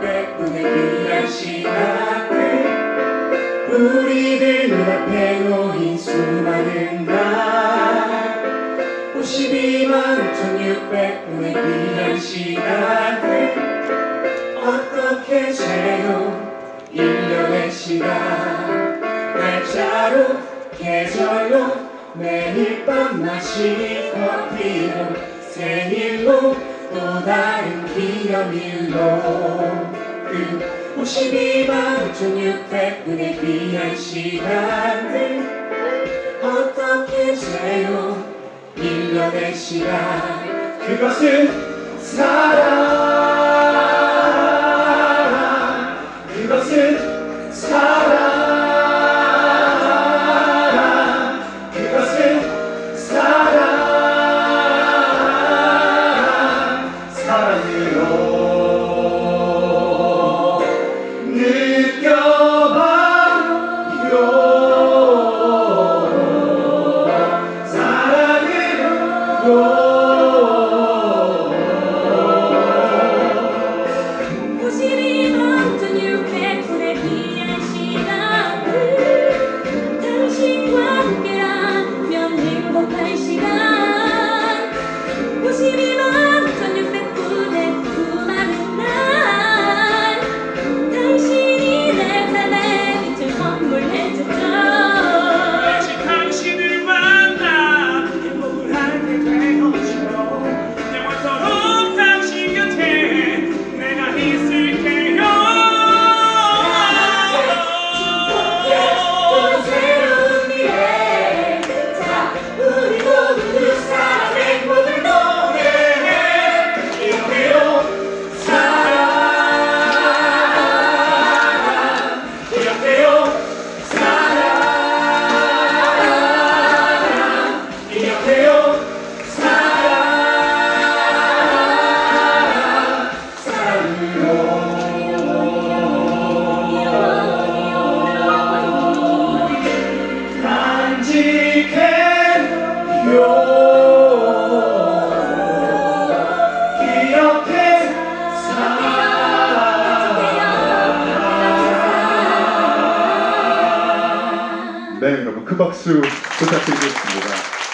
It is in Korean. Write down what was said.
백분의 귀하신 앞에 우리들 눈앞에 놓인 수많은 날 52만 1600분의 귀한 시간을 어떻게 채워 1년의 시간. 날짜로 계절로 매일 밤 마신 커피로 생일로 또 다른 기념일로 그 52만 1600분의 귀한 시간을 어떻게 재요? 1년의 시간. 그것은 사랑 사랑으로 큰 박수 부탁드리겠습니다.